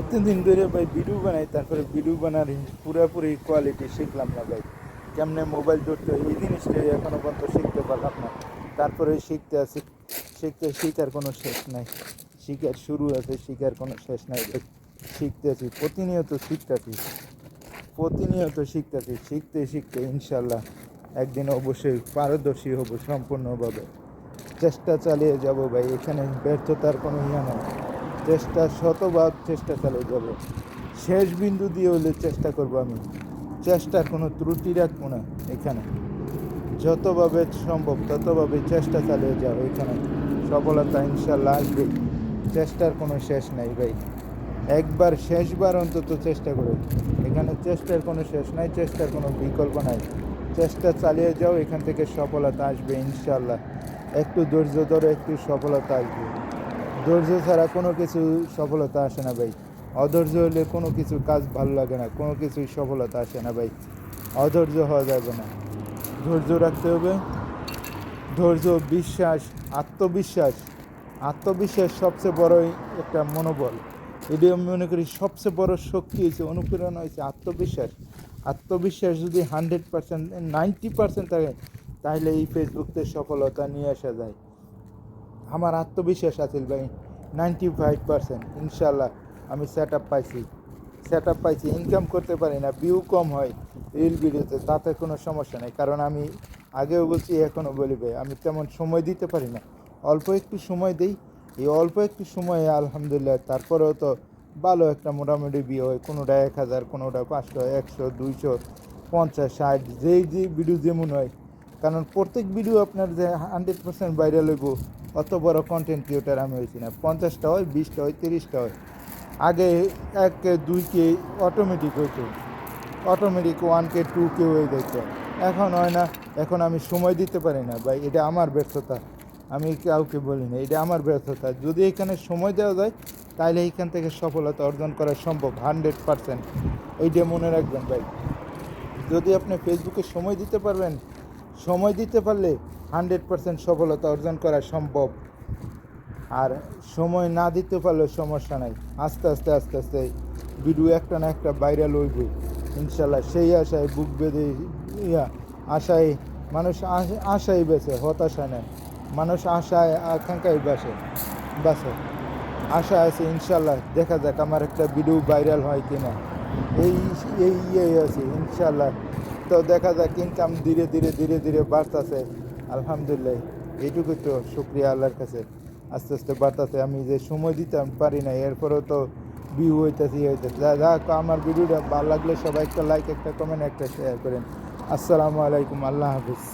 এতদিন ধরে ভাই ভিডিও বানাই, তারপরে ভিডিও বানার পুরোপুরি কোয়ালিটি শিখলাম না ভাই। কেমনে মোবাইল ধরতে এই জিনিসটাই এখনও পর্যন্ত শিখতে পারলাম না। তারপরে শিখতে আছি, শিখতে শিখার কোনো শেষ নাই। শিখার শুরু আছে, শিখার কোনো শেষ নাই ভাই। শিখতে আছি, প্রতিনিয়ত শিখতেছি প্রতিনিয়ত শিখতেছি শিখতে শিখতে ইনশাল্লাহ একদিন অবশ্যই পারদর্শী হব সম্পূর্ণভাবে। চেষ্টা চালিয়ে যাব ভাই, এখানে ব্যর্থতার কোনো ইয়ে নেই। চেষ্টা শতভাগ চেষ্টা চালিয়ে যাব। শেষ বিন্দু দিয়ে হলে চেষ্টা করব আমি। চেষ্টার কোনো ত্রুটি রাখব না এখানে। যতভাবে সম্ভব ততভাবে চেষ্টা চালিয়ে যাও এখানে। সফলতা ইনশাল্লাহ আসবেই। চেষ্টার কোনো শেষ নাই ভাই। একবার, শেষবার অন্তত চেষ্টা করো। এখানে চেষ্টার কোনো শেষ নাই, চেষ্টার কোনো বিকল্প নাই। চেষ্টা চালিয়ে যাও, এখান থেকে সফলতা আসবে ইনশাল্লাহ। একটু ধৈর্য ধরে, একটু সফলতা আসবে। ধৈর্য ছাড়া কোনো কিছু সফলতা আসে না ভাই। অধৈর্য হলে কোনো কিছু কাজ ভালো লাগে না, কোনো কিছুই সফলতা আসে না ভাই। অধৈর্য হওয়া যাবে না। ধৈর্য রাখতে হবে। ধৈর্য, বিশ্বাস, আত্মবিশ্বাস। আত্মবিশ্বাস সবচেয়ে বড় একটা মনোবল। এটি আমি মনে করি সবচেয়ে বড় শক্তি হয়েছে অনুপ্রেরণা হয়েছে আত্মবিশ্বাস। আত্মবিশ্বাস যদি হান্ড্রেড পার্সেন্ট, নাইনটি পার্সেন্ট থাকে, তাহলে এই ফেসবুকতে সফলতা নিয়ে আসা যায়। আমার আত্মবিশ্বাস আছে ভাই। নাইনটি ফাইভ পার্সেন্ট ইনশাল্লাহ আমি সেট আপ পাইছি। সেট আপ পাইছি ইনকাম করতে পারি না ভিউ কম হয় রিল ভিডিওতে তাতে কোনো সমস্যা নেই। কারণ আমি আগেও বলছি, এখনও বলি ভাই, আমি তেমন সময় দিতে পারি না। অল্প একটু সময় দিই, এই অল্প একটু সময়ে আলহামদুলিল্লাহ, তারপরেও তো ভালো একটা মোটামুটি বিয়ে হয়, কোনোটা এক হাজার, কোনোটা পাঁচশো, একশো, দুইশো, পঞ্চাশ, ষাট, যেই যে ভিডিও যেমন হয়। কারণ প্রত্যেক ভিডিও আপনার যে হান্ড্রেড পার্সেন্ট ভাইরাল হইব অত বড় কন্টেন্ট ক্রিয়েটার আমি হয়েছি না। পঞ্চাশটা হয়, বিশটা হয়, তিরিশটা হয়। আগে এক কে দুই কে অটোমেটিক হইতো। অটোমেটিক ওয়ান কে টু কে হয়ে যেত এখন হয় না, এখন আমি সময় দিতে পারি না ভাই, এটা আমার ব্যর্থতা। আমি কাউকে বলি না, এটা আমার ব্যর্থতা। যদি এখানে সময় দেওয়া যায় তাহলে এইখান থেকে সফলতা অর্জন করা সম্ভব হান্ড্রেড পারসেন্ট এইটা মনে রাখবেন ভাই। যদি আপনি ফেসবুকে সময় দিতে পারবেন, সময় দিতে পারলে হান্ড্রেড পারসেন্ট সফলতা অর্জন করা সম্ভব। আর সময় না দিতে পারলে সমস্যা নাই। আস্তে আস্তে আস্তে আস্তে ভিডিও একটা না একটা ভাইরাল হইব। ইনশাল্লাহ সেই আশায় বুক বেঁধে ইয়া, আশায় মানুষ আশ- আশায় বেছে হতাশা নেয় মানুষ আশায়, আকাঙ্ক্ষায় বাসে বাসে। আশা আছে ইনশাল্লাহ দেখা যাক আমার একটা ভিডিও ভাইরাল হয় কিনা। এই এই ইয়ে আছে ইনশাল্লাহ তো দেখা যাক ইনকাম ধীরে ধীরে ধীরে ধীরে বাড়তেছে। আলহামদুলিল্লাহ এইটুকু তো শুক্রিয়া আল্লাহর কাছে। আস্তে আস্তে বাতাতে আমি যে সময় দিতে পারি না এরপরেও তো ভিউ হইতেছে ইয়ে হইতেছে। যা আমার ভিডিওটা ভালো লাগলে সবাই একটা লাইক একটা কমেন্ট একটা শেয়ার করেন। আসসালামু আলাইকুম, আল্লাহ হাফিজ।